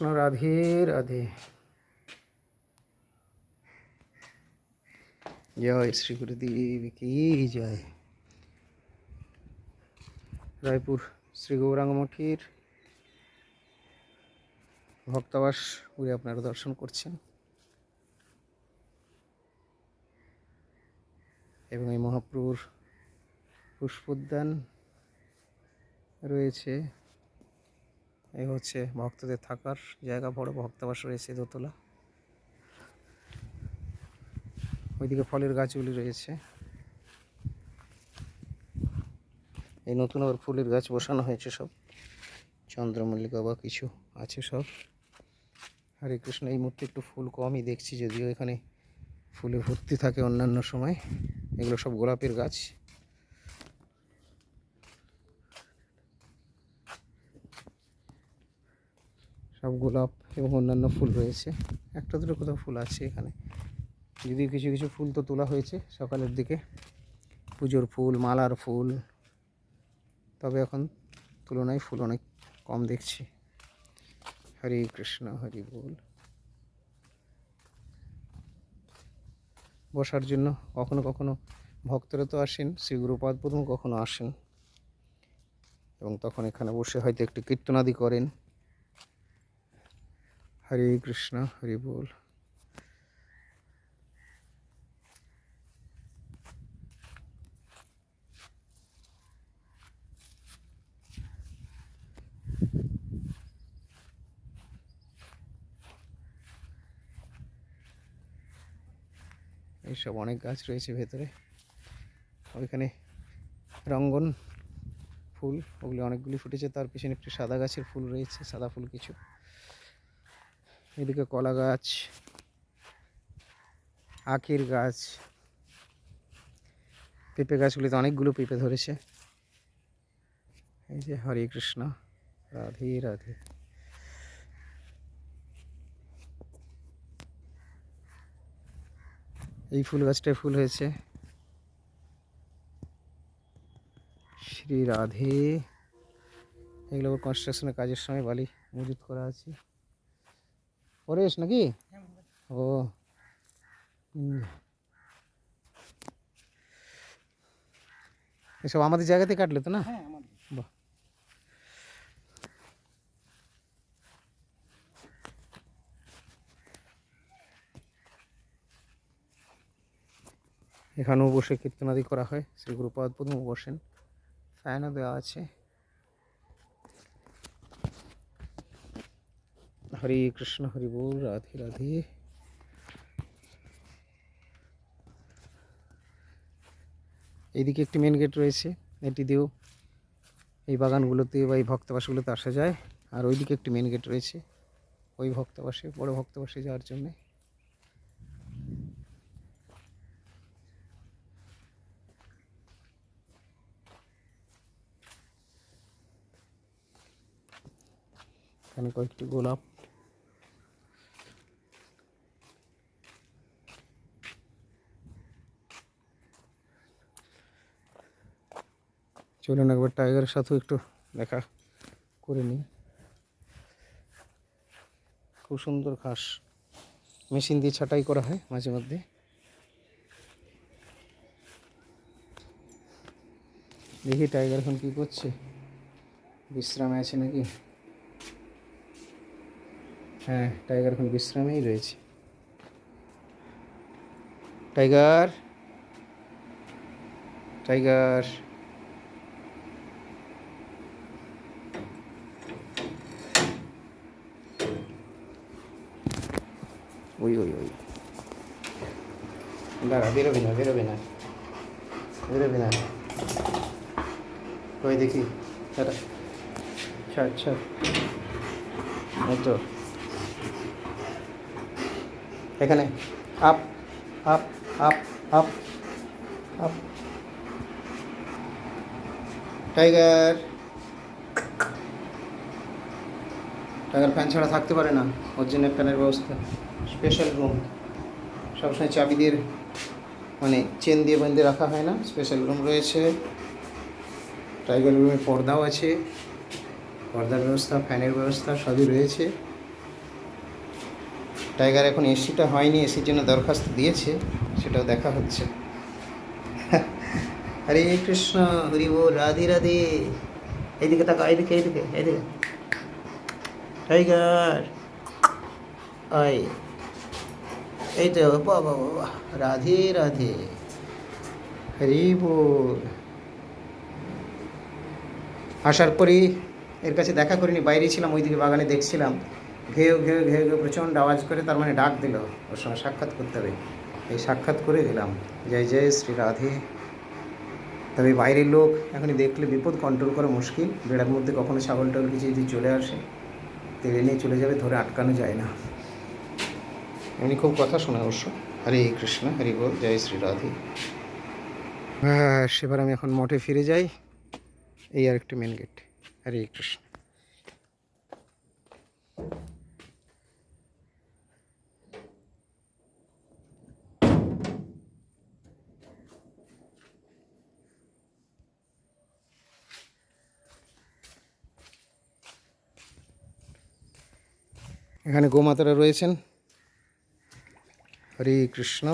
রাধে রাধে। জয় শ্রী গুরুদেব, কি জয়। রায়পুর শ্রী গৌরাঙ্গ মঠের ভক্তাবাস ঘুরে আপনারা দর্শন করছেন। এবং এই মহাপ্রভুর পুষ্পোদ্যান রয়েছে। এই হচ্ছে ভক্তদের থাকার জায়গা, বড় ভক্তাবাস রয়েছে দোতলা। ওইদিকে ফলের গাছগুলি রয়েছে। এই নতুন আবার ফুলের গাছ বসানো হয়েছে সব। চন্দ্রমল্লিকা বা কিছু আছে সব। হরে কৃষ্ণ, এই মুহূর্তে একটু ফুল কমই দেখছি, যদিও এখানে ফুলে ভর্তি থাকে অন্যান্য সময়। এগুলো সব গোলাপের গাছ। সব গোলাপ এবং অন্যান্য ফুল রয়েছে। একটা দুটো কোথাও ফুল আছে এখানে। যদিও কিছু কিছু ফুল তো তোলা হয়েছে সকালের দিকে। পুজোর ফুল, মালার ফুল। তবে এখন তুলনায় ফুল অনেক কম দেখছি। হরে কৃষ্ণ, হরি বল। বসার জন্য কখনো কখনো ভক্তরা তো আসেন, শ্রী প্রথম কখনো আসেন। এবং তখন এখানে বসে হয়তো একটু কীর্তনাদি করেন। হরে কৃষ্ণ, হরি বল। এইসব অনেক গাছ রয়েছে ভেতরে। ওইখানে রঙ্গন ফুল, ওগুলি অনেকগুলি ফুটেছে। তার পিছনে একটি সাদা গাছের ফুল রয়েছে, সাদা ফুল কিছু। এদিকে কলা গাছ, আখের গাছ, পেঁপে গাছগুলিতে অনেকগুলো পেঁপে ধরেছে। এই যে হরে কৃষ্ণ, রাধে রাধে। এই ফুল গাছটায় ফুল হয়েছে। শ্রী রাধে। এগুলো কনস্ট্রাকশনের কাজের সময় বালি মজুত করা আছে। পরেশ নাকি? ও। এসব আমাদের জায়গাতে কাটলে তো না? হ্যাঁ বাহ। এখানেও বসে কীর্তনাদি করা হয়। শ্রী গুরুপাদ পদ্ম বসেন ফ্যানও দেওয়া আছে। হরে কৃষ্ণ, হরি বল, রাধে রাধে। এইদিকে একটি মেন গেট রয়েছে, এটি দিয়েও এই বাগানগুলোতে বা এই ভক্তবাসগুলোতে আসা যায়, আর ওইদিকে একটি মেন গেট রয়েছে, ওই ভক্তবাসে, বড় ভক্তবাসে যাওয়ার জন্যে। এখানে কয়েকটি গোলাপ। চলুন একবার টাইগারের সাথেও একটু দেখা করে নিই। খুব সুন্দর ঘাস। মেশিন দিয়ে ছাঁটাই করা হয় মাঝে মধ্যে। দেখি টাইগার এখন কি করছে। বিশ্রামে আছে নাকি? হ্যাঁ টাইগার এখন বিশ্রামেই রয়েছে। টাইগার! টাইগার! ওই ওই ওই দাঁড়া বেরোবি না বেরোবি না বেরোবি না কই দেখি দাঁড়া ছাড় ছাড় এই তো এখানে আপ আপ আপ আপ আপ টাইগার টাইগার ফ্যান ছাড়া থাকতে পারে না। ওর জন্য ফ্যানের ব্যবস্থা। স্পেশাল রুম সবসময় চাবি দিয়ে মানে চেন দিয়ে বেঁধে রাখা হয় না। স্পেশাল রুম রয়েছে। টাইগার রুমে পর্দাও আছে। পর্দার ব্যবস্থা, ফ্যানের ব্যবস্থা সবই রয়েছে। টাইগার এখন এসিটা হয়নি এসির জন্য দরখাস্ত দিয়েছে, সেটাও দেখা হচ্ছে। হরে কৃষ্ণ, হরি বল, রাধে রাধে। এইদিকে তাকা এইদিকে এইদিকে এইদিকে। টাইগার আয়। এই তো বাবা রাধে রাধে। হরি আসার পরই এর কাছে দেখা করিনি, বাইরে ছিলাম, ওইদিকে বাগানে দেখছিলাম। ঘেউ ঘেউ ঘেউ ঘেউ, প্রচণ্ড আওয়াজ করে তার মানে ডাক দিল। ওর সঙ্গে সাক্ষাৎ করতে হবে। এই সাক্ষাৎ করে গেলাম। জয় জয়, শ্রী রাধে। তবে বাইরের লোক এখনই দেখলে বিপদ কন্ট্রোল করা মুশকিল। বেড়ার মধ্যে কখনো ছাগল টাগল কিছু যদি চলে আসে তেড়ে নিয়ে চলে যাবে, ধরে আটকানো যায় না। এমনি খুব কথা শোনা অবশ্য। হরে কৃষ্ণ হরি বল জয় শ্রী রাধে। ব্যাস এবার আমি এখন মঠে ফিরে যাই। এই আর একটি মেন গেট হরে কৃষ্ণ। এখানে গোমাতারা রয়েছেন। হরে কৃষ্ণ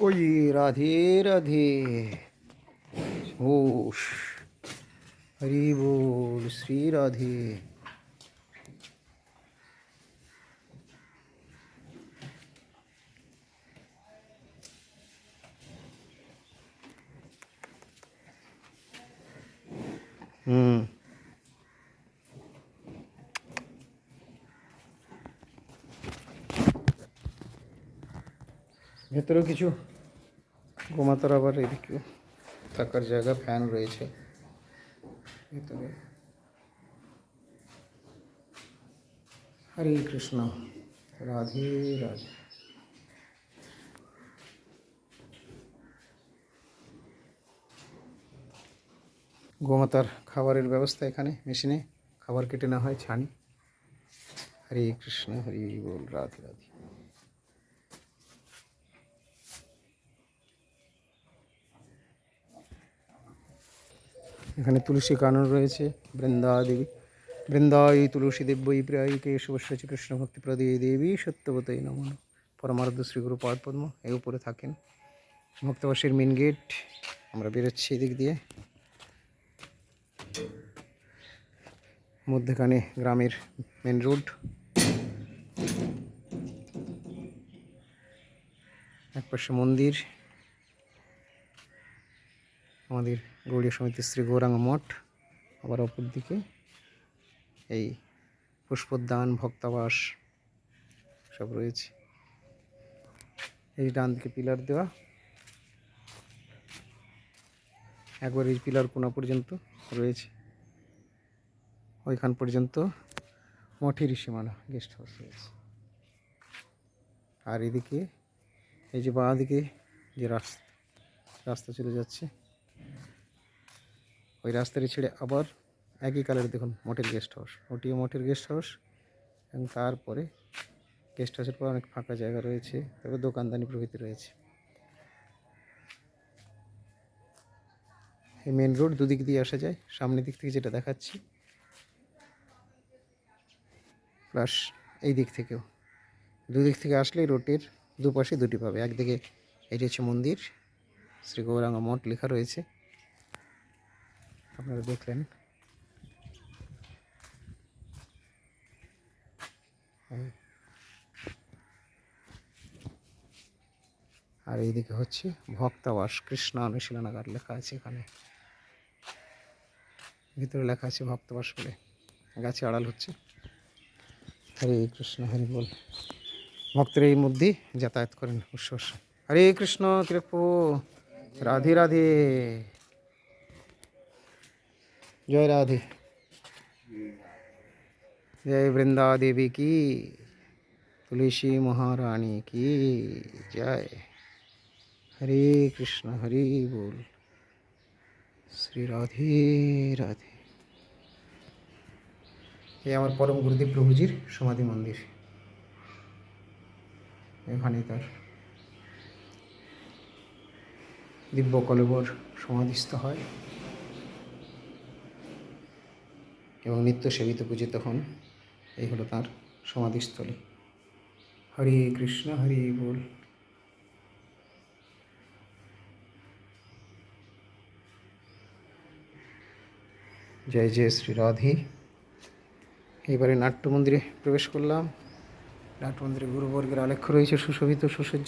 ওই রাধে রাধে ঘোষ হরি বল শ্রী রাধে ভেতরেও কিছু গোমাতার আবার এদিকে থাকার জায়গা ফ্যান রয়েছে। ভেতরে। হরে কৃষ্ণ। রাধে রাধে। গোমাতার খাবারের ব্যবস্থা এখানে, মেশিনে। খাবার কেটে না হয়, ছানি। হরে কৃষ্ণ, হরি বল, রাধে রাধে। এখানে তুলসী কানন রয়েছে বৃন্দা দেবী বৃন্দাই তুলসী দেব্যই প্রায় কেশবশ্য কৃষ্ণ ভক্তি প্রদে দেবী সত্যবতই নমন পরমার্ধ শ্রী গুরু পাদ পদ্ম এর উপরে থাকেন। ভক্তবাসীর মেন গেট আমরা বেরোচ্ছি এদিক দিয়ে। মধ্যখানে গ্রামের মেন রোড একপাশে মন্দির আমাদের গৌড়ীয় সমিতির শ্রী গৌরাঙ্গ মঠ, আবার অপর দিকে এই পুষ্পোদ্যান, ভক্তাবাস সব রয়েছে। এই ডান দিকে পিলার দেওয়া। একবার এই পিলার কোনা পর্যন্ত রয়েছে। ওইখান পর্যন্ত মঠের সীমানা গেস্ট হাউস রয়েছে। আর এদিকে, এই যে বাঁ দিকে যে রাস্তা রাস্তা চলে যাচ্ছে ওই রাস্তাটি ছেড়ে আবার একই কালার দেখুন, মঠের গেস্ট হাউস ওটিও মঠের গেস্ট হাউস এবং তারপরে গেস্ট হাউসের পর অনেক ফাঁকা জায়গা রয়েছে তারপরে দোকানদানি প্রভৃতি রয়েছে। এই মেন রোড দুদিক দিয়ে আসা যায়, সামনের দিক থেকে যেটা দেখাচ্ছি প্লাস এই দিক থেকেও। দুদিক থেকে আসলে রোডের দুপাশে দুটি পাবে, একদিকে এটি হচ্ছে মন্দির, শ্রী গৌরাঙ্গ মঠ লেখা রয়েছে। আপনারা দেখলেন। আর এইদিকে হচ্ছে ভক্তাবাস কৃষ্ণ অনুশীলনাগার লেখা আছে এখানে। ভিতরে লেখা আছে ভক্তবাস বলে। গাছে আড়াল হচ্ছে। হরে কৃষ্ণ, হরি বল। ভক্তরা এই মধ্যেই যাতায়াত করেন উৎসব হরে কৃষ্ণ কিরকপু রাধে রাধে। জয় রাধে জয় বৃন্দা দেবী কি তুলসী মহারানী কি জয় হরে কৃষ্ণ হরি বল শ্রী রাধে রাধে এই আমার পরম গুরুদেব প্রভুজির সমাধি মন্দির। এখানে তার দিব্য কলেবর সমাধিস্থ হয়। এবং নিত্য সেবিত পূজিত হন। এই হলো তার সমাধিস্থলী। হরে কৃষ্ণ, হরি বল। জয় জয় শ্রী রাধে। এবারে নাট্য মন্দিরে প্রবেশ করলাম। নাট্য মন্দিরে গুরুবর্গের আলেখ্য রয়েছে সুশোভিত সুসজ্জিত।